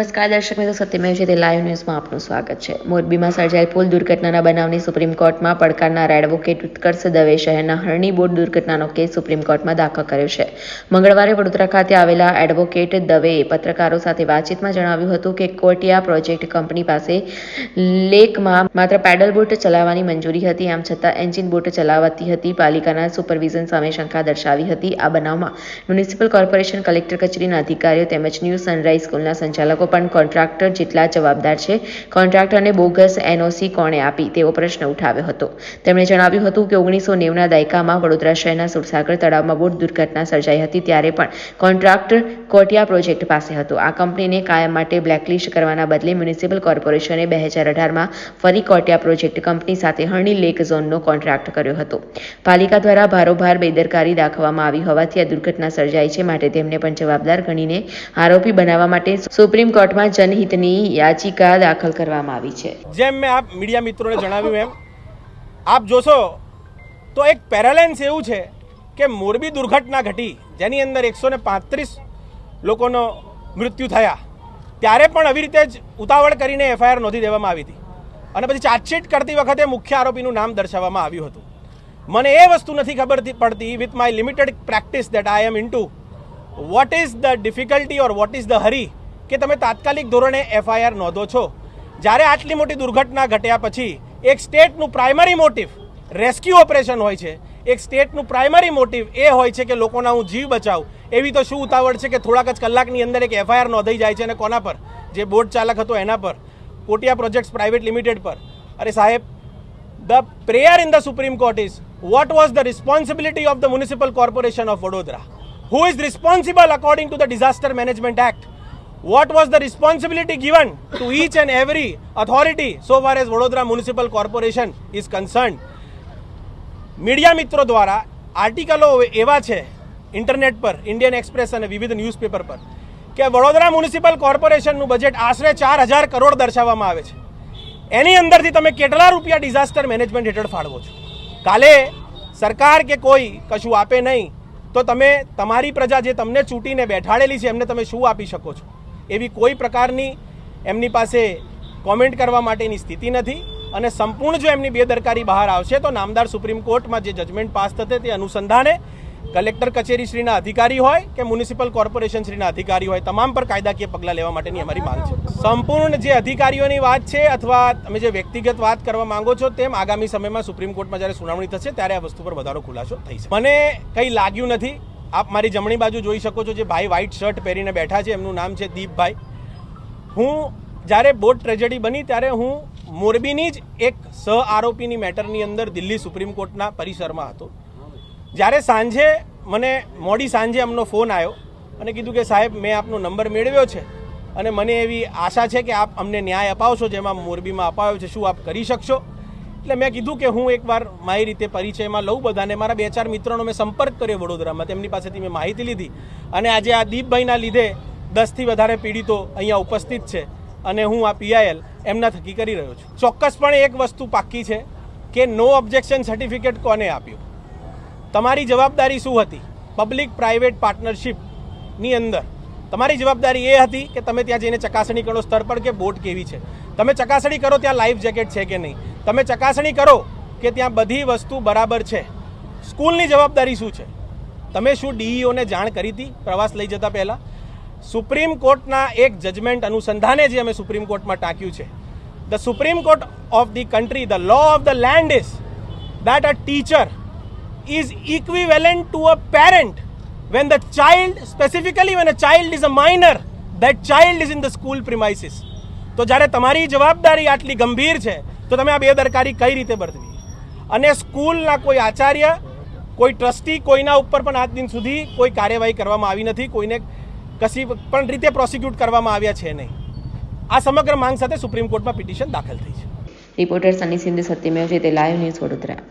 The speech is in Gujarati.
નમસ્કાર દર્શક મિત્રો સત્યમેવ છે તે લાઈવ ન્યૂઝમાં આપનું સ્વાગત છે. મોરબીમાં સર્જાયેલ પુલ દુર્ઘટનાના બનાવની સુપ્રીમ કોર્ટમાં પડકારનાર એડવોકેટ ઉત્કર્ષ દવે શહેરના હરણી બોટ દુર્ઘટનાનો કેસ સુપ્રીમ કોર્ટમાં દાખલ કર્યો છે. મંગળવારે વડોદરા ખાતે આવેલા એડવોકેટ દવેએ પત્રકારો સાથે વાતચીતમાં જણાવ્યું હતું કે કોટિયા પ્રોજેક્ટ કંપની પાસે લેકમાં માત્ર પેડલ બોટ ચલાવવાની મંજૂરી હતી, આમ છતાં એન્જિન બોટ ચલાવતી હતી, પાલિકાના સુપરવિઝન સામે શંકા દર્શાવી હતી. આ બનાવમાં મ્યુનિસિપલ કોર્પોરેશન કલેક્ટર કચેરીના અધિકારીઓ તેમજ ન્યૂ સનરાઇઝ સ્કૂલના સંચાલકો પણ કોન્ટ્રાક્ટર જેટલા જવાબદાર છે. કોન્ટ્રાક્ટરને બોગસ એનઓસી કોણે આપી તેવો પ્રશ્ન ઉઠાવ્યો હતો. તેમણે જણાવ્યું હતું કે ઓગણીસો નેવના દાયકામાં વડોદરા શહેરના સુરસાગર તળાવમાં બોટ દુર્ઘટના સર્જાઈ હતી ત્યારે પણ કોન્ટ્રાક્ટર કોટિયા પ્રોજેક્ટ પાસે હતો. આ કંપનીને કાયમ માટે બ્લેકલિસ્ટ કરવાના બદલે મ્યુનિસિપલ કોર્પોરેશને બે હજાર અઢારમાં ફરી કોટિયા પ્રોજેક્ટ કંપની સાથે હરણી લેક ઝોનનો કોન્ટ્રાક્ટ કર્યો હતો. પાલિકા દ્વારા ભારોભાર બેદરકારી દાખવવામાં આવી હોવાથી આ દુર્ઘટના સર્જાઈ છે માટે તેમને પણ જવાબદાર ગણીને આરોપી બનાવવા માટે સુપ્રીમ કોર્ટમાં જનહિતની યાચિકા દાખલ કરવામાં આવી છે. જેમ મેં આપ મીડિયા મિત્રોને જણાવ્યું એમ, આપ જોશો તો એક પેરાલેન્સ એવું છે કે મોરબી દુર્ઘટના ઘટી, જેની અંદર એકસો ને પાંત્રીસ લોકોનો મૃત્યુ થયા. ત્યારે પણ આવી રીતે જ ઉતાવળ કરીને એફઆઈઆર નોંધી દેવામાં આવી હતી. અને પછી ચાર્જશીટ કરતી વખતે મુખ્ય આરોપીનું નામ દર્શાવવામાં આવ્યું હતું. મને એ વસ્તુ નથી ખબર પડતી with my limited practice that I am into what is the difficulty or what is the hurry કે તમે તાત્કાલિક ધોરણે એફઆઈઆર નોંધો છો. જ્યારે આટલી મોટી દુર્ઘટના ઘટ્યા પછી એક સ્ટેટનું પ્રાઇમરી મોટિવ રેસ્ક્યુ ઓપરેશન હોય છે, એક સ્ટેટનું પ્રાઇમરી મોટિવ એ હોય છે કે લોકોના હું જીવ બચાવું. એવી તો શું ઉતાવળ છે કે થોડાક જ કલાકની અંદર એક એફઆઈઆર નોંધાઈ જાય છે અને કોના પર? જે બોટ ચાલક હતો એના પર. કોટિયા પ્રોજેક્ટ્સ પ્રાઇવેટ લિમિટેડ પર. અરે સાહેબ, the prayer in the supreme court is, what was the responsibility of the municipal corporation of Vadodara? Who is responsible according to the disaster management Act? What was the responsibility given to each and every authority? So far as Vadodara Municipal Corporation is concerned? Media મિત્રો દ્વારા આર્ટિકલો એવા છે ઇન્ટરનેટ પર ઇન્ડિયન એક્સપ્રેસ અને વિવિધ ન્યૂઝપેપર પર, કે વડોદરા મ્યુનિસિપલ કોર્પોરેશનનું બજેટ આશરે ચાર હજાર કરોડ દર્શાવવામાં આવે છે. એની અંદરથી તમે કેટલા રૂપિયા ડિઝાસ્ટર મેનેજમેન્ટ હેઠળ ફાળવો છો? કાલે સરકાર કે કોઈ કશું આપે નહીં, તો તમે તમારી પ્રજા જે તમને ચૂંટીને બેઠાડેલી છે, એમને તમે શું આપી શકો છો? એવી કોઈ પ્રકારની એમની પાસે કોમેન્ટ કરવા માટેની સ્થિતિ નથી અને સંપૂર્ણ જો એમની બેદરકારી બહાર આવશે તો નામદાર સુપ્રીમ કોર્ટમાં જે જજમેન્ટ પાસ થશે તે અનુસંધાને કલેક્ટર કચેરી શ્રીના અધિકારી હોય કે મ્યુનિસિપલ કોર્પોરેશન શ્રીના અધિકારી હોય તમામ પર કાયદાકીય પગલાં લેવા માટેની અમારી માંગ છે. સંપૂર્ણ જે અધિકારીઓની વાત છે અથવા તમે જે વ્યક્તિગત વાત કરવા માંગો છો તેમ આગામી સમયમાં સુપ્રીમ કોર્ટમાં જ્યારે સુનાવણી થશે ત્યારે આ વસ્તુ પર વધારો ખુલાસો થઈ છે મને કંઈ લાગ્યું નથી આપ મારી જમણી બાજુ જોઈ શકો છો જે ભાઈ વ્હાઇટ શર્ટ પહેરીને બેઠા છે, એમનું નામ છે દીપભાઈ. હું જ્યારે બોટ ટ્રેજેડી બની ત્યારે હું મોરબીની જ એક સહ આરોપીની મેટરની અંદર દિલ્હી સુપ્રીમ કોર્ટના પરિસરમાં હતો. જ્યારે સાંજે મને, મોડી સાંજે એમનો ફોન આવ્યો અને કીધું કે સાહેબ, મેં આપનો નંબર મેળવ્યો છે અને મને એવી આશા છે કે આપ અમને ન્યાય અપાવશો જેમાં મોરબીમાં અપાયો છે, શું આપ કરી શકશો? એટલે મેં કીધું કે હું એકવાર મારી રીતે પરિચયમાં લઉં બધાને. મારા બે ચાર મિત્રોનો મેં સંપર્ક કર્યો વડોદરામાં. તેમની પાસેથી મેં માહિતી લીધી. અને આજે આ દીપભાઈના લીધે દસથી વધારે પીડિતો અહીંયા ઉપસ્થિત છે અને હું આ પીઆઈએલ એમના થકી કરી રહ્યો છું. ચોક્કસપણે એક વસ્તુ પાક્કી છે કે નો ઓબ્જેક્શન સર્ટિફિકેટ કોને આપ્યું? તમારી જવાબદારી શું હતી? પબ્લિક પ્રાઇવેટ પાર્ટનરશિપની અંદર તમારી જવાબદારી એ હતી કે તમે ત્યાં જઈને ચકાસણી કરો સ્તર પર કે બોટ કેવી છે? તમે ચકાસણી કરો ત્યાં લાઈફ જેકેટ છે કે નહીં? તમે ચકાસણી કરો કે ત્યાં બધી વસ્તુ બરાબર છે. સ્કૂલની જવાબદારી શું છે? તમે શું ડીઈઓને જાણ કરી હતી પ્રવાસ લઈ જતા પહેલાં? સુપ્રીમ કોર્ટના એક જજમેન્ટ અનુસંધાને જે અમે સુપ્રીમ કોર્ટમાં ટાંક્યું છે. The supreme court of the country the law of the land is that a teacher is equivalent to a parent when the child, specifically when a child is a minor, that child is in the school premises. તો જ્યારે તમારી જવાબદારી આટલી ગંભીર છે, તો તમે આ બેદરકારી કઈ રીતે બરતવી? અને સ્કૂલના કોઈ આચાર્ય, કોઈ ટ્રસ્ટી કોઈના ઉપર પણ આજ દિન સુધી કોઈ કાર્યવાહી કરવામાં આવી નથી, કોઈને કશી પણ રીતે પ્રોસિક્યુટ કરવામાં આવ્યા છે નહીં. આ સમગ્ર માંગ સાથે સુપ્રીમ કોર્ટમાં પિટિશન દાખલ થઈ છે. રિપોર્ટર સની સિંધુ સત્યમેવ છે લાઈવ ન્યૂઝ વડોદરા.